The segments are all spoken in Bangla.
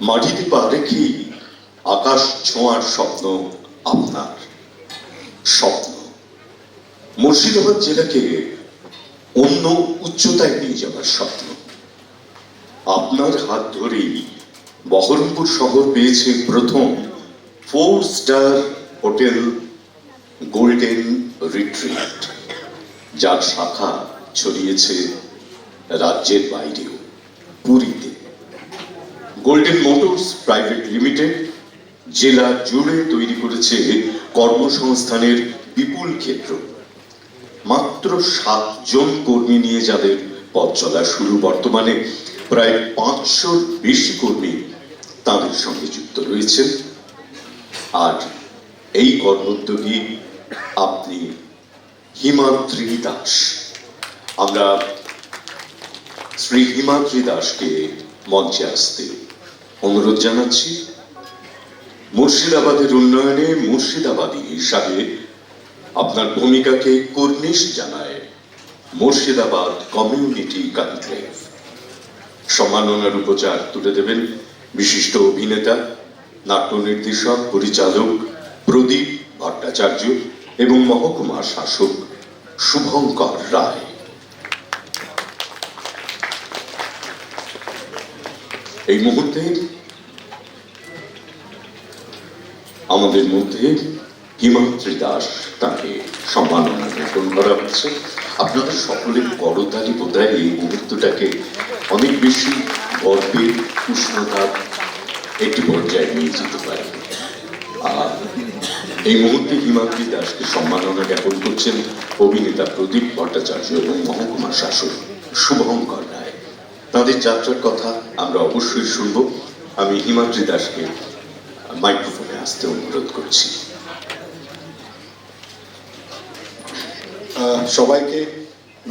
মাটিতে পা রেখেই আকাশ ছোঁয়ার স্বপ্ন আপনার। স্বপ্ন। মুর্শিদাবাদ জেলাকে অন্য উচ্চতায় নিয়ে যাওয়ার স্বপ্ন। আপনার হাত ধরেই বহরমপুর শহর পেয়েছে প্রথম four star hotel golden retreat, যার শাখা ছড়িয়েছে রাজ্যের বাইরেও, পুরীতে। গোল্ডেন মোটরস প্রাইভেট লিমিটেড জেলা জুড়ে তৈরি করেছে কর্মসংস্থানের বিপুল ক্ষেত্র। মাত্র সাতজন কর্মী নিয়ে যাদের পথ চলা শুরু বর্তমানে, প্রায় পাঁচশোর বেশি কর্মী তাদের সঙ্গে যুক্ত রয়েছেন। আর এই কর্মোদ্যোগী আপনি হিমাদ্রি দাস। আমরা শ্রী হিমাদ্রি দাসকে মঞ্চে আসতে অনুরোধ জানাচ্ছি, মুর্শিদাবাদের উন্নয়নে মুর্শিদাবাদী হিসাবে আপনার ভূমিকাকে কর্নিশ জানায় মুর্শিদাবাদ কমিউনিটি কনক্লেভ সম্মাননার উপচার তুলে দেবেন বিশিষ্ট অভিনেতা, নাট্য নির্দেশক, পরিচালক প্রদীপ ভট্টাচার্য এবং মহকুমা শাসক শুভঙ্কর রায়। এই মুহূর্তে আমাদের মধ্যে হিমাদ্রি দাস তাকে সম্মাননা জ্ঞাপন করা হচ্ছে। আপনাদের সকলের করতালি বোধহয় এই মুহূর্তটাকে অনেক বেশি গর্বের উষ্ণতার একটি পর্যায়ে নিয়ে যেতে পারে। আর এই মুহূর্তে হিমাদ্রি দাসকে সম্মাননা জ্ঞাপন করছেন অভিনেতা প্রদীপ ভট্টাচার্য এবং মহকুমা শাসক শুভঙ্কর তাদের যাত্রার কথা আমরা অবশ্যই শুনব। আমি হিমাদ্রি দাসকে মাইক্রোফোনে আসতে অনুরোধ করছি। সবাইকে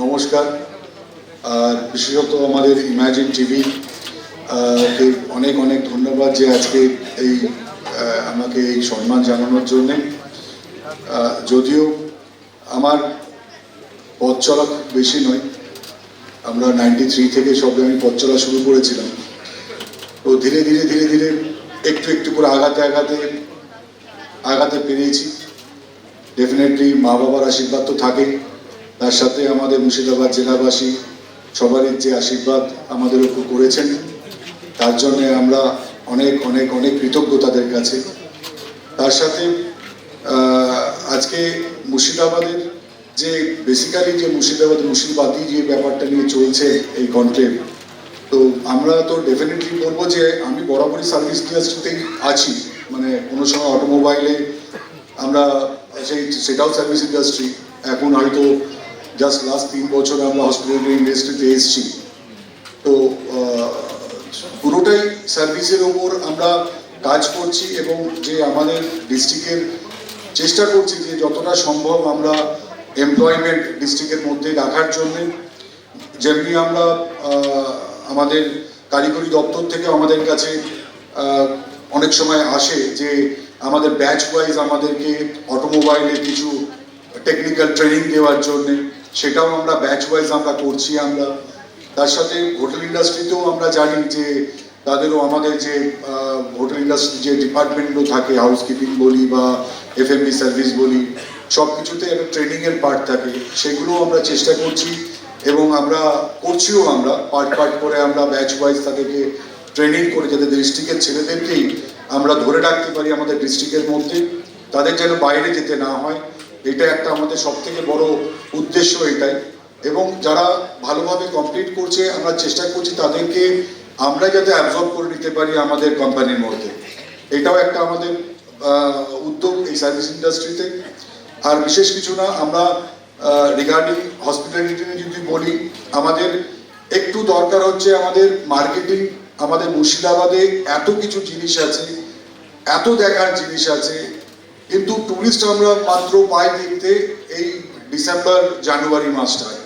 নমস্কার। আর বিশেষত আমাদের ইমাজিন টিভি অনেক অনেক ধন্যবাদ যে আজকে এই আমাকে এই সম্মান জানানোর জন্যে। যদিও আমার পথ চলা বেশি নয় আমরা নাইনটি থ্রি থেকে সবে আমি পথ চলা শুরু করেছিলাম। তো ধীরে ধীরে ধীরে ধীরে একটু একটু করে আগাতে আগাতে আগাতে পেরেছি। ডেফিনেটলি মা বাবার আশীর্বাদ তো থাকেই। তার সাথে আমাদের মুর্শিদাবাদ জেলাবাসী সবারই যে আশীর্বাদ আমাদের উপর করেছেন, তার জন্য আমরা অনেক অনেক অনেক কৃতজ্ঞ তাদের কাছে। তার সাথে আজকে মুর্শিদাবাদের যে বেসিক্যালি যে মুর্শিদাবাদ, মুর্শিদাবাদী যে ব্যাপারটা নিয়ে চলছে এই কন্টেন্ট তো আমরা তো ডেফিনেটলি বলব যে আমি বরাবরই সার্ভিস ইন্ডাস্ট্রিতেই আছি। মানে কোনো সময় অটোমোবাইলে আমরা সেই, সেটাও সার্ভিস ইন্ডাস্ট্রি এখন হয়তো জাস্ট লাস্ট তিন বছর আমরা হসপিটাল ইন্ডাস্ট্রিতে এসেছি। তো পুরোটাই সার্ভিসের ওপর আমরা কাজ করছি এবং যে আমাদের ডিস্ট্রিক্টের চেষ্টা করছি যে যতটা সম্ভব আমরা এমপ্লয়মেন্ট ডিস্ট্রিক্টের মধ্যে রাখার জন্যে, যেমনি আমরা আমাদের কারিগরি দপ্তর থেকে আমাদের কাছে অনেক সময় আসে যে আমাদের ব্যাচ ওয়াইজ আমাদেরকে অটোমোবাইলের কিছু টেকনিক্যাল ট্রেনিং দেওয়ার জন্য, সেটাও আমরা ব্যাচ ওয়াইজ আমরা করছি আমরা। তার সাথে হোটেল ইন্ডাস্ট্রিতেও আমরা জানি যে তাদেরও আমাদের যে হোটেল ইন্ডাস্ট্রি যে ডিপার্টমেন্টগুলো থাকে হাউসকিপিং বলি বা এফএমবি সার্ভিস বলি সব কিছুতে একটা ট্রেনিংয়ের পার্ট থাকে সেগুলো আমরা চেষ্টা করছি এবং আমরা করছিও আমরা। পার্ট পার্ট করে আমরা ব্যাচ ওয়াইজ তাদেরকে ট্রেনিং করে যাতে ডিস্ট্রিক্টের ছেলেদেরকেই আমরা ধরে রাখতে পারি আমাদের ডিস্ট্রিক্টের মধ্যে, তাদের যেন বাইরে যেতে না হয়। এটা একটা আমাদের সব থেকে বড় উদ্দেশ্য এটাই। এবং যারা ভালোভাবে কমপ্লিট করছে, আমরা চেষ্টা করছি তাদেরকে আমরা যাতে অ্যাবজর্ব করে নিতে পারি আমাদের কোম্পানির মধ্যে। এটাও একটা আমাদের উদ্যোগ এই সার্ভিস ইন্ডাস্ট্রিতে আর বিশেষ কিছু না, আমরা রিগার্ডিং হসপিটালিটি নিয়ে যদি বলি, আমাদের একটু দরকার হচ্ছে আমাদের মার্কেটিং আমাদের মুর্শিদাবাদে এত কিছু জিনিস আছে, এত দেখার জিনিস আছে, কিন্তু টুরিস্ট আমরা মাত্র পাই দেখতে এই ডিসেম্বর জানুয়ারি মাসটায়।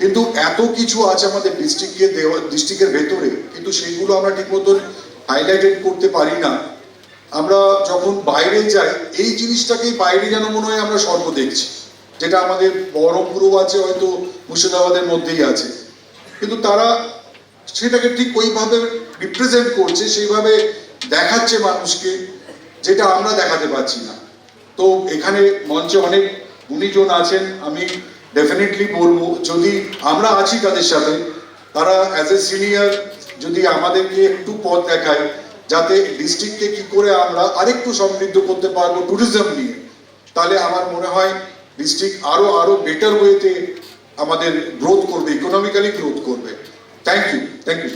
কিন্তু এত কিছু আছে আমাদের ডিস্ট্রিক্টে দেওয়া ডিস্ট্রিক্টের ভেতরে, কিন্তু সেইগুলো আমরা ঠিক মতন হাইলাইটেড করতে পারি না। আমরা যখন বাইরে যাই, এই জিনিসটাকেই বাইরে যেন মনে হয় আমরা সর্ব দেখছি, যেটা আমাদের বহরমপুরও আছে, হয়তো মুর্শিদাবাদের মধ্যেই আছে। কিন্তু তারা সেটাকে ঠিক ওইভাবে রিপ্রেজেন্ট করছে, সেইভাবে দেখাচ্ছে মানুষকে, যেটা আমরা দেখাতে পারছি না। তো এখানে মঞ্চে অনেক গুণীজন আছেন, আমি ডেফিনেটলি বলব, যদি আমরা আছি তাদের সাথে, তারা অ্যাজ এ সিনিয়র যদি আমাদেরকে একটু পথ দেখায় যাতে ডিস্ট্রিক্টকে কি করে আমরা আরেকটু সমৃদ্ধ করতে পারব ট্যুরিজম নিয়ে, তাহলে আমার মনে হয় ডিস্ট্রিক্ট আরও আরও বেটার ওয়েতে আমাদের গ্রোথ করবে ইকোনমিক্যালি গ্রোথ করবে। Thank you thank you